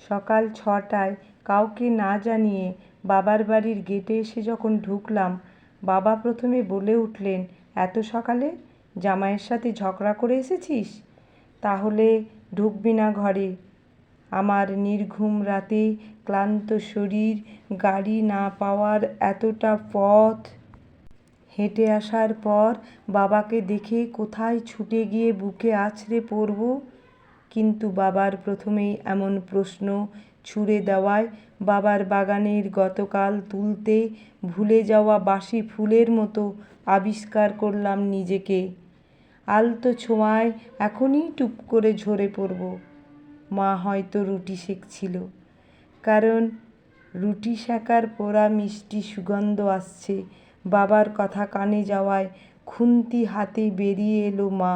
সকাল ছটায় কাউকে না জানিয়ে বাবার বাড়ির গেটে এসে যখন ঢুকলাম, বাবা প্রথমে বলে উঠলেন, এত সকালে জামাইয়ের সাথে ঝগড়া করে এসেছিস? তাহলে ঢুকবি না ঘরে। আমার নির্ঘুম রাতে ক্লান্ত শরীর, গাড়ি না পাওয়ার এতটা পথ। হেঁটে আসার পর বাবাকে দেখে কোথায় ছুটে গিয়ে বুকে আছড়ে পড়ব? কিন্তু বাবার প্রথমেই এমন প্রশ্ন ছুড়ে দেওয়ায় বাবার বাগানের গতকাল তুলতে ভুলে যাওয়া বাসি ফুলের মতো আবিষ্কার করলাম নিজেকে। আলতো ছোঁয়ায় এখনই টুপ করে ঝরে পড়ব। মা হয়তো রুটি সেঁকছিল কারণ রুটি সেকার পোড়া মিষ্টি সুগন্ধ আসছে। বাবার কথা কানে যাওয়ায় খুন্তি হাতে বেরিয়ে এলো মা।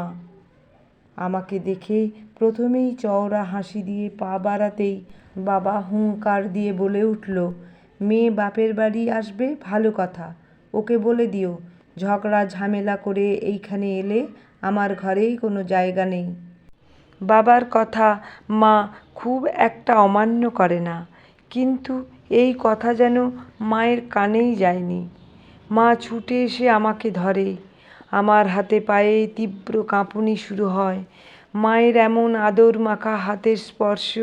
আমাকে দেখে প্রথমেই চওড়া হাসি দিয়ে পা বাড়াতেই বাবা হুঙ্কার দিয়ে বলে উঠল, মেয়ে বাপের বাড়ি আসবে? ভালো কথা। ওকে বলে দিও, ঝগড়া ঝামেলা করে এইখানে এলে আমার ঘরেই কোনো জায়গা নেই। বাবার কথা মা খুব একটা অমান্য করে না, কিন্তু এই কথা যেন মায়ের কানেই যায়নি। মা ছুটে এসে আমাকে ধরে আমার হাতে পায়ে তীব্র কাঁপুনি শুরু হয়। মায়ের এমন আদর মাখা হাতের স্পর্শ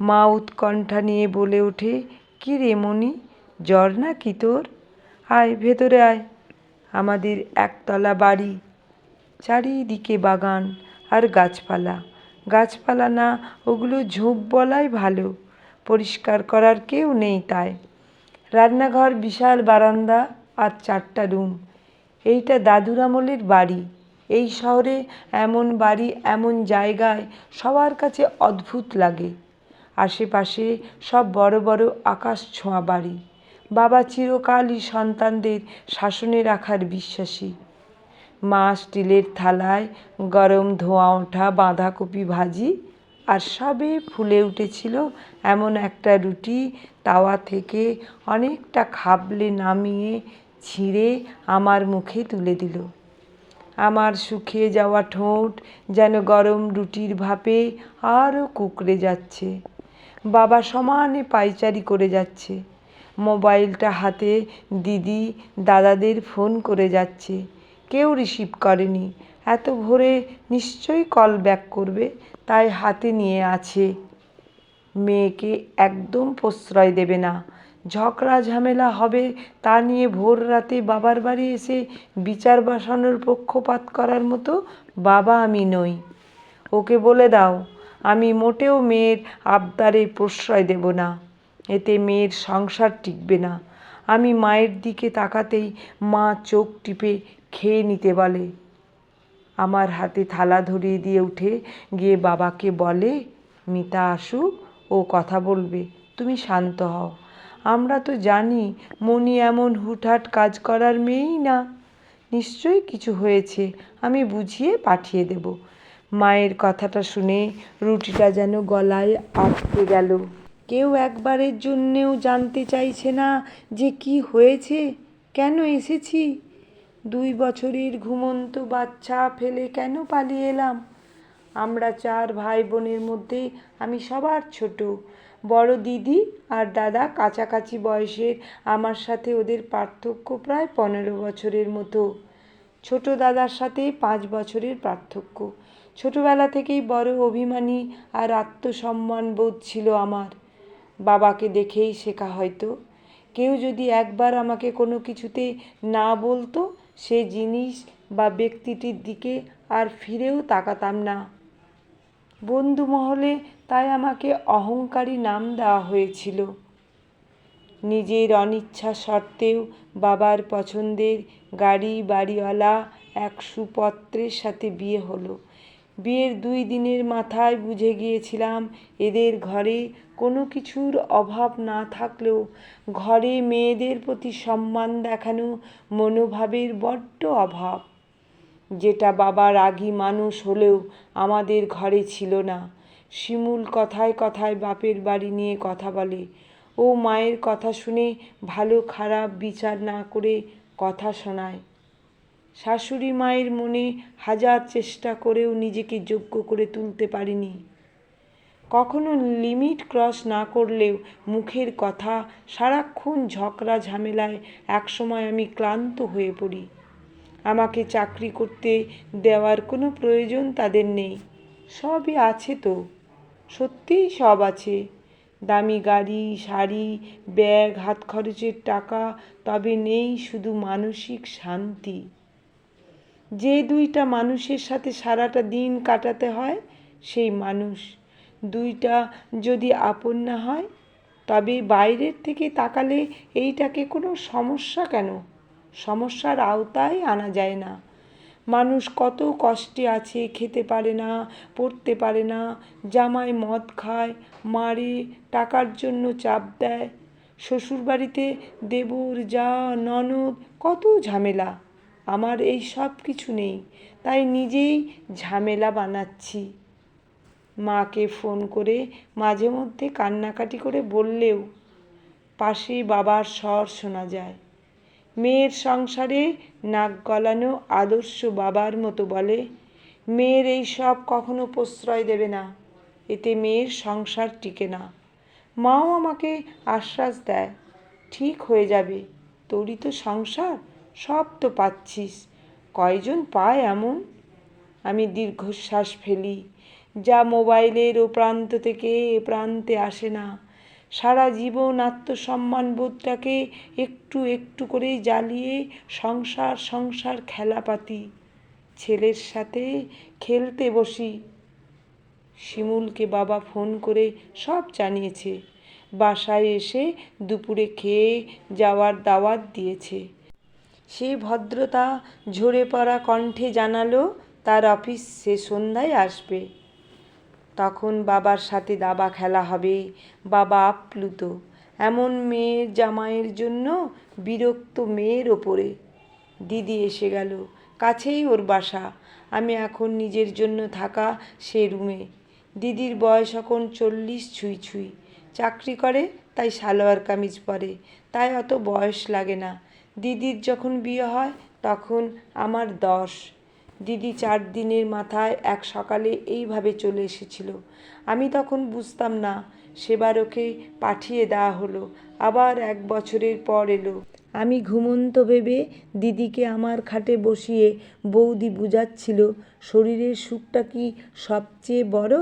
মা উৎকণ্ঠা নিয়ে বলে ওঠে, কী রে মনি জ্বর না কি তোর? আয়, ভেতরে আয়। আমাদের একতলা বাড়ি, চারিদিকে বাগান আর গাছপালা। গাছপালা না, ওগুলো ঝোপ বলাই ভালো। পরিষ্কার করার কেউ নেই তাই। রান্নাঘর, বিশাল বারান্দা আর চারটা রুম। এইটা দাদুর আমলের বাড়ি। এই শহরে এমন বাড়ি, এমন জায়গায় সবার কাছে অদ্ভুত লাগে। আশেপাশে সব বড় বড় আকাশ ছোঁয়া বাড়ি। বাবা চিরকালই সন্তানদের শাসনে রাখার বিশ্বাসী। মা স্টিলের থালায় গরম ধোঁয়া ওঠা বাঁধাকপি ভাজি আর সবে ফুলে উঠেছিল এমন একটা রুটি, তাওয়া থেকে অনেকটা খাবলে নামিয়ে ছিঁড়ে আমার মুখে তুলে দিল। আমার শুকিয়ে যাওয়া ঠোঁট যেন গরম রুটির ভাপে আরও কুকড়ে যাচ্ছে। বাবা সমানে পাইচারি করে যাচ্ছে। মোবাইলটা হাতে দিদি দাদাদের ফোন করে যাচ্ছে। কেউ রিসিভ করেনি। এত ভোরে নিশ্চয়ই কল ব্যাক করবে, তাই হাতে নিয়ে আছে। মেয়েকে একদম প্রশ্রয় দেবে না। ঝগড়া ঝামেলা হবে তা নিয়ে ভোর রাতে বাবার বাড়ি এসে বিচার বসানোর পক্ষপাত করার মতো বাবা আমি নই। ওকে বলে দাও, আমি মোটেও মেয়ের আবদারে প্রশ্রয় দেব না। এতে মেয়ের সংসার টিকবে না। আমি মায়ের দিকে তাকাতেই মা চোখ টিপে খেয়ে নিতে বলে। আমার হাতে থালা ধরিয়ে দিয়ে উঠে গিয়ে বাবাকে বলে, মিতা আসুক ও কথা বলবে, তুমি শান্ত হও। আমরা তো জানি মনি এমন হুটহাট কাজ করার মেয়েই না। নিশ্চয়ই কিছু হয়েছে, আমি বুঝিয়ে পাঠিয়ে দেব। মায়ের কথাটা শুনে রুটিটা যেন গলায় আটকে গেল। কেউ একবারের জন্যেও জানতে চাইছে না যে কি হয়েছে, কেন এসেছি? দুই বছরের ঘুমন্ত বাচ্চা ফেলে কেন পালিয়ে এলাম? আমরা চার ভাই বোনের মধ্যে আমি সবার ছোট। বড় দিদি আর দাদা কাছাকাছি বয়সের আমার সাথে ওদের পার্থক্য প্রায় পনেরো বছরের মতো। ছোট দাদার সাথে পাঁচ বছরের পার্থক্য। ছোটবেলা থেকেই বড় অভিমানী আর আত্মসম্মান বোধ ছিল আমার। বাবাকে দেখেই শেখা হয়তো। কেউ যদি একবার আমাকে কোনো কিছুতে না বলতো, সে জিনিস বা ব্যক্তিটির দিকে আর ফিরেও তাকাতাম না। বন্ধু মহলে তাই আমাকে অহংকারী নাম দেওয়া হয়েছিল। নিজের অনিচ্ছা সত্ত্বেও বাবার পছন্দের গাড়ি বাড়িওয়ালা এক সুপত্রের সাথে বিয়ে হলো। বিয়ের দুই দিনের মাথায় বুঝে গিয়েছিলাম এদের ঘরে কোনো কিছুর অভাব না থাকলেও ঘরে মেয়েদের প্রতি সম্মান দেখানো মনোভাবের বড্ড অভাব। যেটা বাবা রাগী মানুষ হলেও আমাদের ঘরে ছিল না। শিমুল কথায় কথায় বাপের বাড়ি নিয়ে কথা বলে। ও মায়ের কথা শুনে ভালো খারাপ বিচার না করে কথা শোনায়। শাশুড়ি মায়ের মনে হাজার চেষ্টা করেও নিজেকে যোগ্য করে তুলতে পারিনি। কখনো লিমিট ক্রস না করলেও মুখের কথা সারাক্ষণ ঝগড়া ঝামেলায় একসময় আমি ক্লান্ত হয়ে পড়ি। আমাকে চাকরি করতে দেওয়ার কোনো প্রয়োজন তাদের নেই। সবই আছে তো। সত্যিই সব আছে। দামি গাড়ি, শাড়ি, ব্যাগ, হাত খরচের টাকা, তবে নেই শুধু মানসিক শান্তি। যে দুইটা মানুষের সাথে সারাটা দিন কাটাতে হয়, সেই মানুষ। দুইটা যদি আপন না হয়, তবে বাইরের থেকে তাকালে এইটাকে কোনো সমস্যা কেন? সমস্যার আওতায় আনা যায় না। মানুষ কত কষ্টে আছে, খেতে পারে না, পড়তে পারে না, জামাই মদ খায়, মারে, টাকার জন্য চাপ দেয়। শ্বশুরবাড়িতে দেবর, যা, ননদ, কত ঝামেলা। আমার এই সব কিছু নেই, তাই নিজেই ঝামেলা বানাচ্ছি। মাকে ফোন করে মাঝে মধ্যে কান্নাকাটি করে বললেও পাশে বাবার স্বর শোনা যায়। মেয়ের সংসারে নাক গলানো আদর্শ বাবার মতো বলে, মেয়ের এই সব কখনো প্রশ্রয় দেবে না, এতে মেয়ের সংসার টিকে না। মাও আমাকে আশ্বাস দেয়, ঠিক হয়ে যাবে, তোরই তো সংসার, সব তো পাচ্ছিস, কয়জন পায় এমন? আমি দীর্ঘশ্বাস ফেলি, যা মোবাইলের ও প্রান্ত থেকে এ প্রান্তে আসে না। সারা জীবন আত্মসম্মান বোধটাকে একটু একটু করে জ্বালিয়ে সংসার সংসার খেলাপাতি। ছেলের সাথে খেলতে বসি। শিমুলকে বাবা ফোন করে সব জানিয়েছে। বাসায় এসে দুপুরে খেয়ে যাওয়ার দাওয়াত দিয়েছে। সে ভদ্রতা ঝরে পড়া কণ্ঠে জানালো, তার অফিস সে সন্ধ্যায় আসবে। তখন বাবার সাথে দাবা খেলা হবে, বাবা আপ্লুত। এমন মেয়ের জামাইয়ের জন্য বিরক্ত মেয়ের ওপরে। দিদি এসে গেল, কাছেই ওর বাসা, আমি এখন নিজের জন্য থাকা সে রুমে। দিদির বয়স এখন চল্লিশ ছুঁই ছুঁই। চাকরি করে, তাই সালোয়ার কামিজ পরে, তাই অত বয়স লাগে না। দিদির যখন বিয়ে হয়, তখন আমার দশ। দিদি চার দিনের মাথায় এক সকালে এইভাবে চলে এসেছিল। আমি তখন বুঝতাম না, সেবার ওকে পাঠিয়ে দেওয়া হলো। আবার এক বছরের পর এলো। আমি ঘুমন্ত ভেবে দিদিকে আমার খাটে বসিয়ে বৌদি বুঝাচ্ছিল, শরীরের সুখটা কি সবচেয়ে বড়?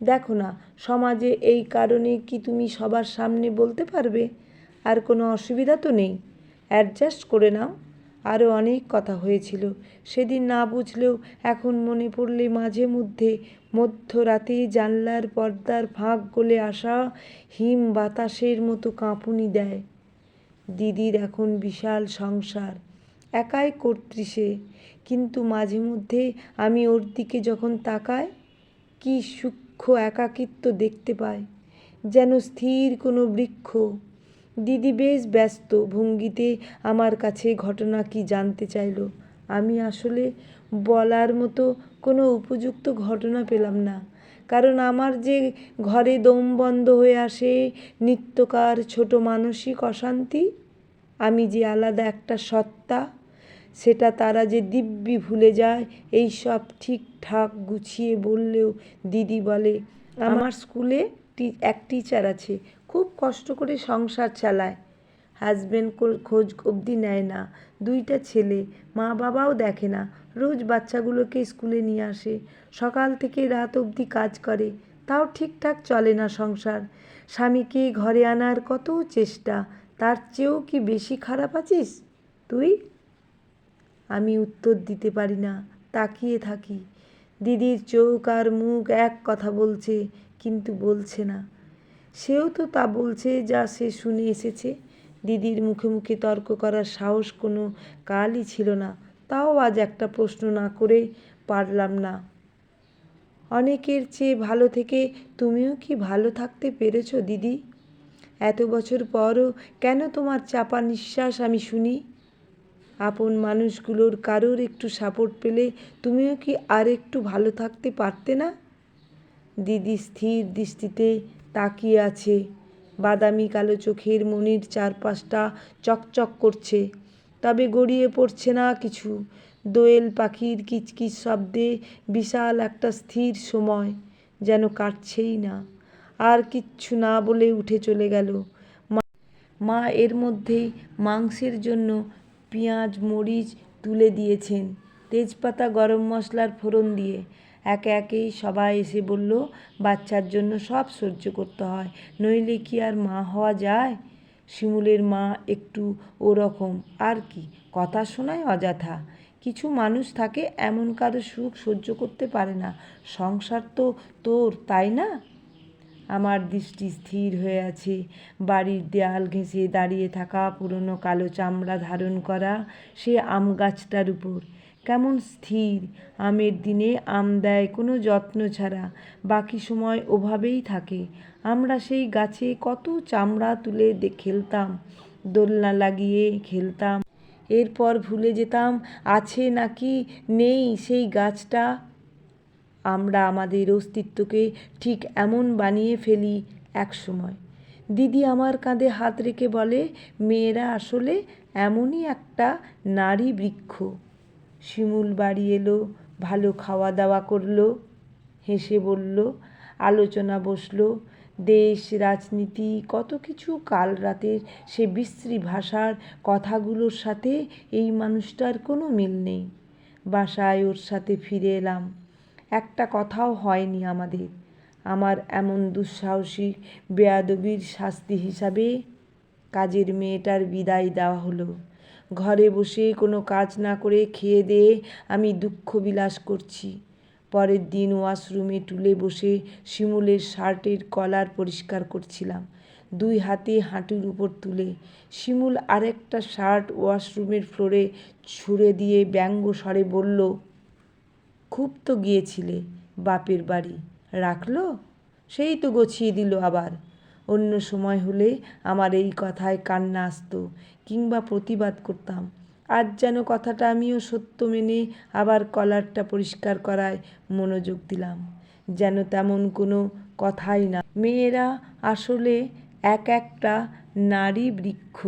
দেখো না, সমাজে এই কারণে কি তুমি সবার সামনে বলতে পারবে? আর কোনো অসুবিধা তো নেই। অ্যাডজাস্ট করে নাও। আরও অনেক কথা হয়েছিল। সেদিন না বুঝলেও এখন মনে পড়লে মাঝে মধ্যে মধ্যরাতে জানলার পর্দার ফাঁক গলে আসা হিম বাতাসের মতো কাঁপুনি দেয়। দিদির এখন বিশাল সংসার, একাই কর্ত্রী সে। কিন্তু মাঝে মধ্যে আমি ওর দিকে যখন তাকাই, কি সূক্ষ্ম একাকিত্ব দেখতে পাই। যেন স্থির কোনো বৃক্ষ দিদি বেশ ব্যস্ত, ভঙ্গিতে আমার কাছে ঘটনা কি জানতে চাইল? আমি আসলে বলার মতো কোনো উপযুক্ত ঘটনা পেলাম না। কারণ আমার যে ঘরে দম বন্ধ হয়ে আসে নিত্যকার ছোট মানসিক অশান্তি, আমি যে আলাদা একটা সত্তা, সেটা তারা যে দিব্যি ভুলে যায়, এই সব ঠিকঠাক গুছিয়ে বললেও দিদি বলে, আমার স্কুলে এক টিচার আছে খুব কষ্ট করে সংসার চালায়। হাজবেন্ড খোঁজ অবধি নেয় না। দুইটা ছেলে, মা বাবাও দেখে না। রোজ বাচ্চাগুলোকে স্কুলে নিয়ে আসে। সকাল থেকে রাত অবধি কাজ করে। তাও ঠিকঠাক চলে না সংসার। স্বামীকে ঘরে আনার কত চেষ্টা। তার চেয়েও কি বেশি খারাপ আছিস? তুই? আমি উত্তর দিতে পারি না। তাকিয়ে থাকি। দিদির চোখ আর মুখ এক কথা বলছে, কিন্তু বলছে না। সেও তো তা বলছে, যা সে শুনে এসেছে। দিদির মুখে মুখে তর্ক করার সাহস কোনো কালই ছিল না। তাও আজ একটা প্রশ্ন না করে পারলাম না। অনেকের চেয়ে ভালো থেকে তুমিও কি ভালো থাকতে পেরেছ, দিদি? এত বছর পরও কেন তোমার চাপা নিঃশ্বাস আমি শুনি? আপন মানুষগুলোর কারোর একটু সাপোর্ট পেলে তুমিও কি আর একটু ভালো থাকতে পারতে না? দিদি স্থির দৃষ্টিতে তাকিয়ে আছে। বাদামি কালো চোখের মনির চারপাশটা চকচক করছে। তবে গড়িয়ে পড়ছে না কিছু। দোয়েল পাখির কিচকিচ শব্দে বিশাল একটা স্থির সময় যেন কাটছেই না। আর কিচ্ছু না বলে উঠে চলে গেল। মা এর মধ্যেই মাংসের জন্য পেঁয়াজ, মরিচ তুলে দিয়েছেন। তেজপাতা, গরম মশলার ফোড়ন দিয়ে। একে একেই সবাই এসে বলল, বাচ্চার জন্য সব সহ্য করতে হয়, নইলে কি আর মা হওয়া যায়? শিমুলের মা একটু ওরকম, আর কি, কথা শোনায় অযথা। কিছু মানুষ থাকে এমন কারও সুখ সহ্য করতে পারে না, সংসার তো তোর, তাই না? আমার দৃষ্টি স্থির হয়ে আছে, বাড়ির দেয়াল ঘেঁষে দাঁড়িয়ে থাকা পুরনো কালো চামড়া ধারণ করা সে আম গাছটার উপর। কেমন স্থির? আমের দিনে আম দেয় কোনো যত্ন ছাড়া, বাকি সময় ওভাবেই থাকে। আমরা সেই গাছে কত চামড়া তুলে খেলতাম, দোলনা লাগিয়ে খেলতাম। এরপর ভুলে যেতাম, আছে নাকি নেই সেই গাছটা? আমরা আমাদের অস্তিত্বকে ঠিক এমন বানিয়ে ফেলি এক সময়। দিদি আমার কাঁধে হাত রেখে বলে, মেয়েরা আসলে এমনই একটা নারী বৃক্ষ। শিমুল বাড়ি এলো, ভালো খাওয়া দাওয়া করল, হেসে বলল, আলোচনা বসল, দেশ, রাজনীতি, কত কিছু কাল রাতের সে বিশ্রী ভাষার কথাগুলোর সাথে এই মানুষটার কোনো মিল নেই। বাসায় ওর সাথে ফিরে এলাম। একটা কথাও হয়নি আমাদের। আমার এমন দুঃসাহসিক, বেয়াদবির শাস্তি হিসাবে কাজের মেয়েটার বিদায় দেওয়া হলো। ঘরে বসে কোনো কাজ না করে খেয়ে দিয়ে আমি দুঃখ বিলাস করছি। পরের দিন ওয়াশরুমে টুলে বসে শিমুলের শার্টের কলার পরিষ্কার করছিলাম, দুই হাতে হাঁটুর উপর তুলে। শিমুল আরেকটা শার্ট ওয়াশরুমের ফ্লোরে ছুঁড়ে দিয়ে ব্যঙ্গ স্বরে বলল, খুব তো গিয়েছিলে, বাপের বাড়ি, রাখল? সেই তো গছিয়ে দিল আবার। অন্য সময় হলে আমার এই কথায় কান্না আসতো কিংবা প্রতিবাদ করতাম। আজ যেন কথাটা আমিও সত্য মেনে আবার কলারটা পরিষ্কার করায় মনোযোগ দিলাম। যেন তেমন কোনো কথাই না। মেয়েরা আসলে এক একটা নারী বৃক্ষ।